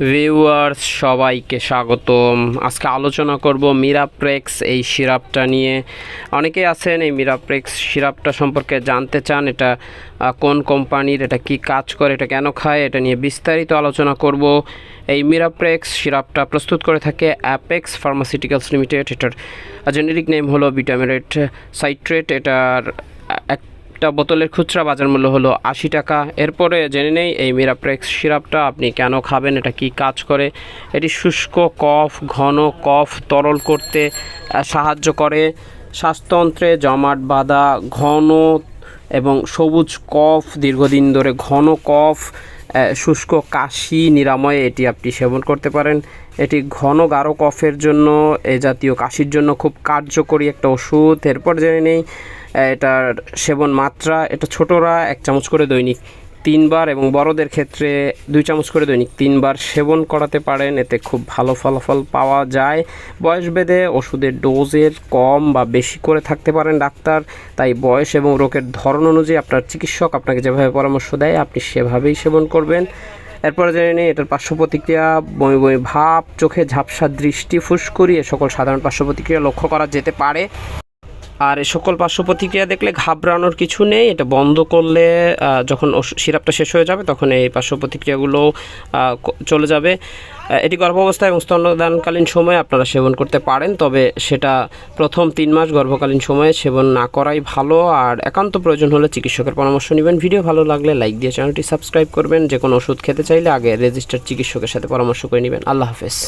Viewers, সবাইকে স্বাগতম। আজকে আলোচনা করব মিরাপ্রেক্স, এই সিরাপটা নিয়ে। অনেকেই আছেন এই মিরাপ্রেক্স সিরাপটা সম্পর্কে জানতে চান, এটা কোন কোম্পানির, এটা কি কাজ করে, এটা কেন খায়, এটা নিয়ে বিস্তারিত আলোচনা করব। এই মিরাপ্রেক্স সিরাপটা প্রস্তুত করে থাকে অ্যাপেক্স ফার্মাসিউটিক্যালস লিমিটেড। এটার জেনেরিক নেম হলো বিটামেরেট সাইট্রেট, এটার এক একটা বোতলের খুচরা বাজার মূল্য হলো আশি টাকা। এরপরে জেনে নেই, এই মিরাপ্রেক্স সিরাপটা আপনি কেন খাবেন? এটা কি কাজ করে? এটি শুষ্ক কফ, ঘন কফ তরল করতে সাহায্য করে। শ্বাসতন্ত্রে জমাট বাঁধা ঘন এবং সবুজ কফ, দীর্ঘদিন ধরে ঘন কফ শুষ্ক কাশি, নিরাময়ে এটি আপনি সেবন করতে পারেন। এটি ঘন গাঢ় কফের জন্য, এ জাতীয় কাশির জন্য খুব কার্যকরী একটা ওষুধ। এরপর জেনে নেই এটার সেবন মাত্রা, এটা ছোটরা এক চামচ করে দৈনিক তিনবার এবং বড়দের ক্ষেত্রে দুই চামচ করে দৈনিক তিনবার সেবন করাতে পারেন। এতে খুব ভালো ফলাফল পাওয়া যায়। বয়স ভেদে ওষুধের ডোজের কম বা বেশি করে থাকতে পারেন ডাক্তার, তাই বয়স এবং রোগের ধরন অনুযায়ী আপনার চিকিৎসক আপনাকে যেভাবে পরামর্শ দেয়, আপনি সেভাবেই সেবন করবেন। এরপরে জেনে নিই, এটার পার্শ্ব প্রতিক্রিয়া, বমি বমি ভাব, চোখে ঝাপসা দৃষ্টি, ফুসকুড়ি, এ সকল সাধারণ পার্শ্ব প্রতিক্রিয়া লক্ষ্য করা যেতে পারে। আর সকল পার্শ্ব প্রতিক্রিয়া দেখলে ঘাবড়ানোর কিছু নেই, এটা বন্ধ করলে যখন সিরাপটা শেষ হয়ে যাবে, তখন এই পার্শ্ব প্রতিক্রিয়াগুলো চলে যাবে। এটি গর্ভাবস্থা এবং স্তন্যদানকালীন সময়ে আপনারা সেবন করতে পারেন, তবে সেটা প্রথম তিন মাস গর্ভকালীন সময়ে সেবন না করাই ভালো। আর একান্ত প্রয়োজন হলে চিকিৎসকের পরামর্শ নেবেন। ভিডিও ভালো লাগলে লাইক দিয়ে চ্যানেলটি সাবস্ক্রাইব করবেন। যে কোনো ওষুধ খেতে চাইলে আগে রেজিস্টার চিকিৎসকের সাথে পরামর্শ করে নেবেন। আল্লাহ হাফেজ।